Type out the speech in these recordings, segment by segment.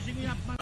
ਫਿਸ਼ਿੰਗ ਆਪਾਂ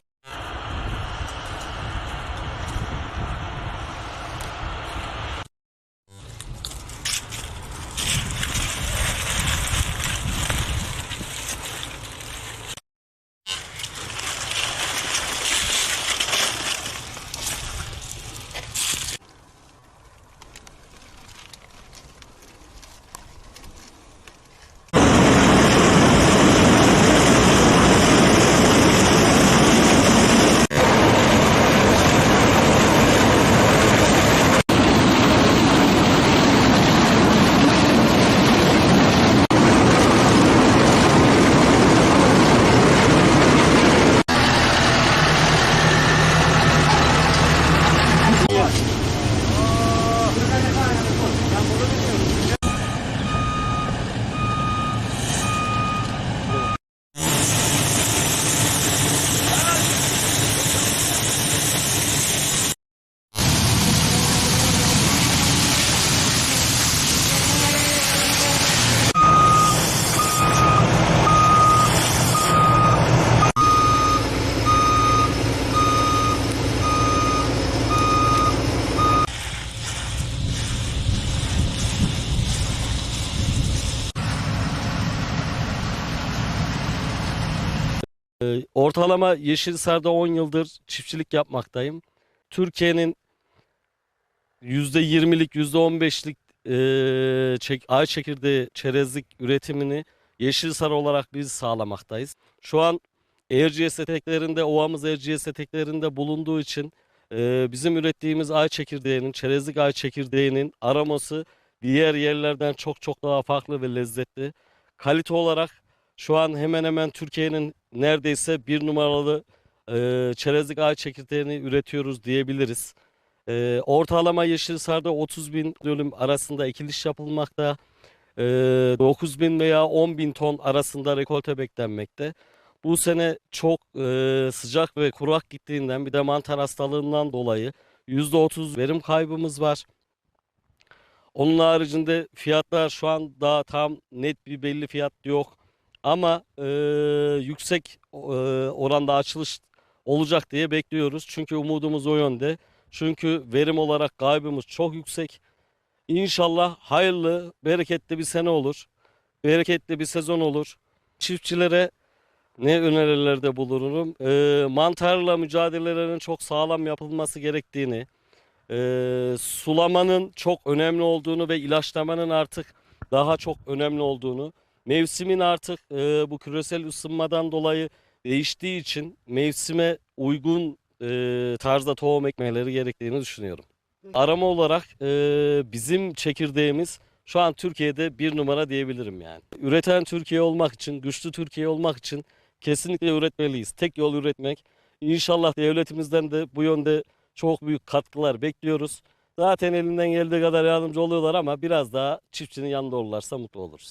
Ee, Ortalama Yeşilsar'da 10 yıldır çiftçilik yapmaktayım. Türkiye'nin %20'lik, %15'lik eee, çek, ay çekirdeği çerezlik üretimini Yeşilsar olarak biz sağlamaktayız. Şu an Erciyes eteklerinde, ovamız Erciyes eteklerinde bulunduğu için eee, bizim ürettiğimiz ay çekirdeğinin, çerezlik ay çekirdeğinin aroması diğer yerlerden çok çok daha farklı ve lezzetli. Kalite olarak şu an hemen hemen Türkiye'nin neredeyse bir numaralı e, çerezlik ağaç çekirdeğini üretiyoruz diyebiliriz. E, ortalama Yeşilsar'da 30 bin dönüm arasında ekiliş yapılmakta. E, 9 bin veya 10 bin ton arasında rekolte beklenmekte. Bu sene çok e, sıcak ve kurak gittiğinden bir de mantar hastalığından dolayı %30 verim kaybımız var. Onun haricinde fiyatlar şu an daha tam net bir belli fiyat yok. Ama e, yüksek e, oranda açılış olacak diye bekliyoruz. Çünkü umudumuz o yönde. Çünkü verim olarak kaybımız çok yüksek. İnşallah hayırlı, bereketli bir sene olur. Bereketli bir sezon olur. Çiftçilere ne önerilerde bulunurum? E, mantarla mücadelelerinin çok sağlam yapılması gerektiğini, e, sulamanın çok önemli olduğunu ve ilaçlamanın artık daha çok önemli olduğunu, mevsimin artık e, bu küresel ısınmadan dolayı değiştiği için mevsime uygun e, tarzda tohum ekmeleri gerektiğini düşünüyorum. Arama olarak e, bizim çekirdeğimiz şu an Türkiye'de bir numara diyebilirim yani. Üreten Türkiye olmak için, güçlü Türkiye olmak için kesinlikle üretmeliyiz. Tek yol üretmek. İnşallah devletimizden de bu yönde çok büyük katkılar bekliyoruz. Zaten elinden geldiği kadar yardımcı oluyorlar ama biraz daha çiftçinin yanında olurlarsa mutlu oluruz.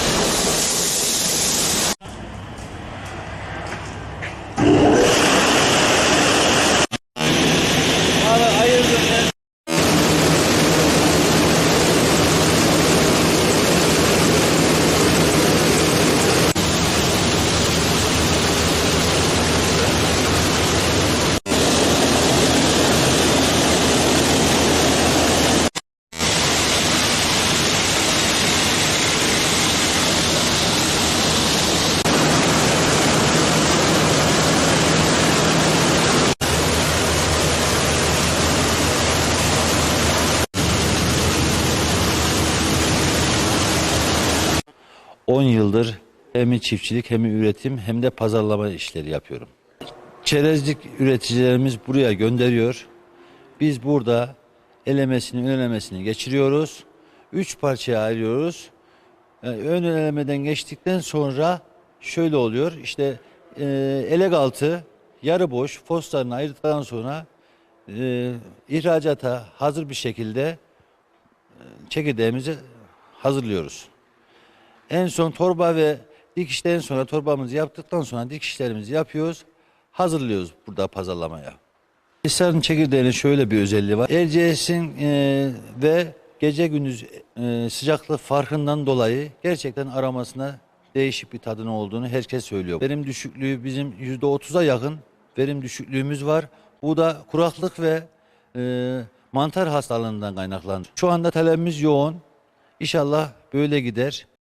10 yıldır hem çiftçilik hem üretim hem de pazarlama işleri yapıyorum. Çerezlik üreticilerimiz buraya gönderiyor. Biz burada elemesini, ön elemesini geçiriyoruz. Üç parçaya ayırıyoruz. Yani ön elemeden geçtikten sonra şöyle oluyor. İşte e, elek altı, yarı boş foslarını ayırdıktan sonra e, ihracata hazır bir şekilde e, çekirdeğimizi hazırlıyoruz. En son torba ve dikişten sonra torbamızı yaptıktan sonra dikişlerimizi yapıyoruz. Hazırlıyoruz burada pazarlamaya. Hisar'ın çekirdeğinin şöyle bir özelliği var. Erciyes'in e, ve gece gündüz e, sıcaklık farkından dolayı gerçekten aramasına değişik bir tadının olduğunu herkes söylüyor. Verim düşüklüğü bizim %30'a yakın verim düşüklüğümüz var. Bu da kuraklık ve e, mantar hastalığından kaynaklanıyor. Şu anda talebimiz yoğun. İnşallah böyle gider.